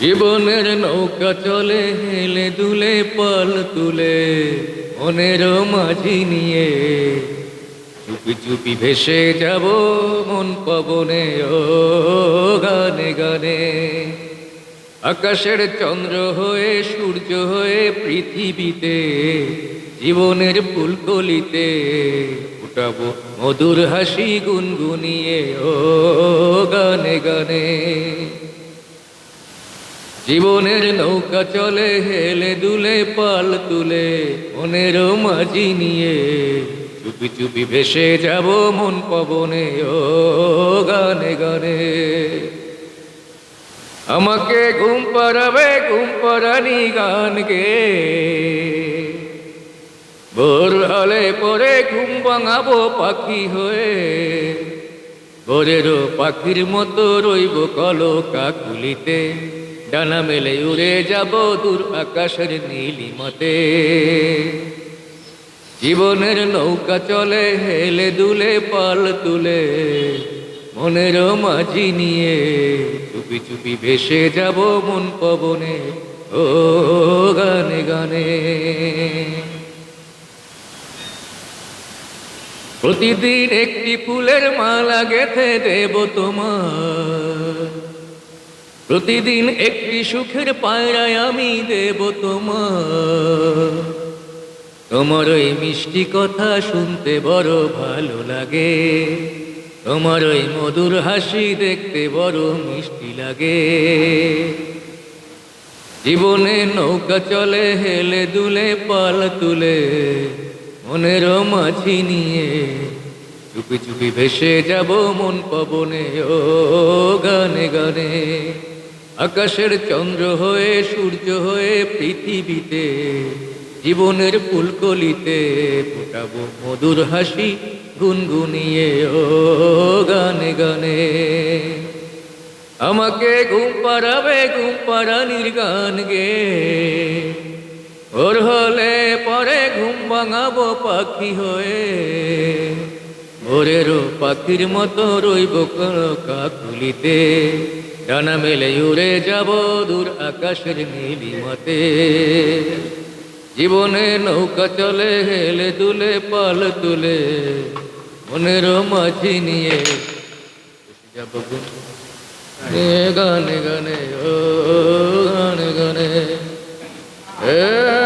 জীবনের নৌকা চলে, হেলে দুলে পাল তুলে, মনের মাঝি নিয়ে। চুপি চুপি ভেসে যাব মন পবনে, ও গানে গানে। আকাশের চন্দ্র হয়ে, সূর্য হয়ে পৃথিবীতে, জীবনের ফুলকলিতে ফুটাবো মধুর হাসি গুনগুনিয়ে, ও গানে গানে। জীবনের নৌকা চলে, হেলে দুলে, পাল তুলে, মনের মাঝি নিয়ে। চুপি চুপি ভেসে যাব মন পবনে, ও গানে গানে। আমাকে ঘুম পাড়াবে, ঘুম পাড়ানি গান গে ভোর হলে পরে ঘুম ভাঙাবো পাখি হয়ে। ভোরেরও পাখির মতো রইব কলো কাকুলিতে ডানা মেলে উড়ে যাব দূর আকাশের নীলিমতে। জীবনের নৌকা চলে, হেলে দুলে, পাল তুলে, মনের মাঝি নিয়ে চুপি চুপি ভেসে যাব মন পবনে, ও গানে গানে। প্রতিদিন একটি ফুলের মালা গেথে দেব তোমার। প্রতিদিন একটি সুখের পায়রায় আমি দেব তোমার। তোমার ওই মিষ্টি কথা শুনতে বড় ভালো লাগে। তোমার ওই মধুর হাসি দেখতে বড় মিষ্টি লাগে। জীবনে নৌকা চলে, হেলে দুলে, পাল তুলে, মনের মাঝি নিয়ে চুপি চুপি ভেসে যাব মন পবনে, ও গানে গানে। আকাশের চন্দ্র হয়ে, সূর্য হয়ে পৃথিবীতে, জীবনের ফুলকলিতে ফোটাবো মধুর হাসি গুনগুনিয়ে, ও গানে গানে। আমাকে ঘুম পাড়াবে, ঘুম পাড়ানির গান গে। ওর হলে পরে ঘুম ভাঙাবো পাখি হয়ে। ভোরেরও পাখির মতো রইব কাকুলিতে। ডানা মেলে উড়ে যাব দূর আকাশের নীলিমাতে। জীবনে নৌকা চলে, হেলে দুলে, পাল তুলে, মনের মাঝি নিয়ে যাব গানে গানে, ও গানে গানে হ্যাঁ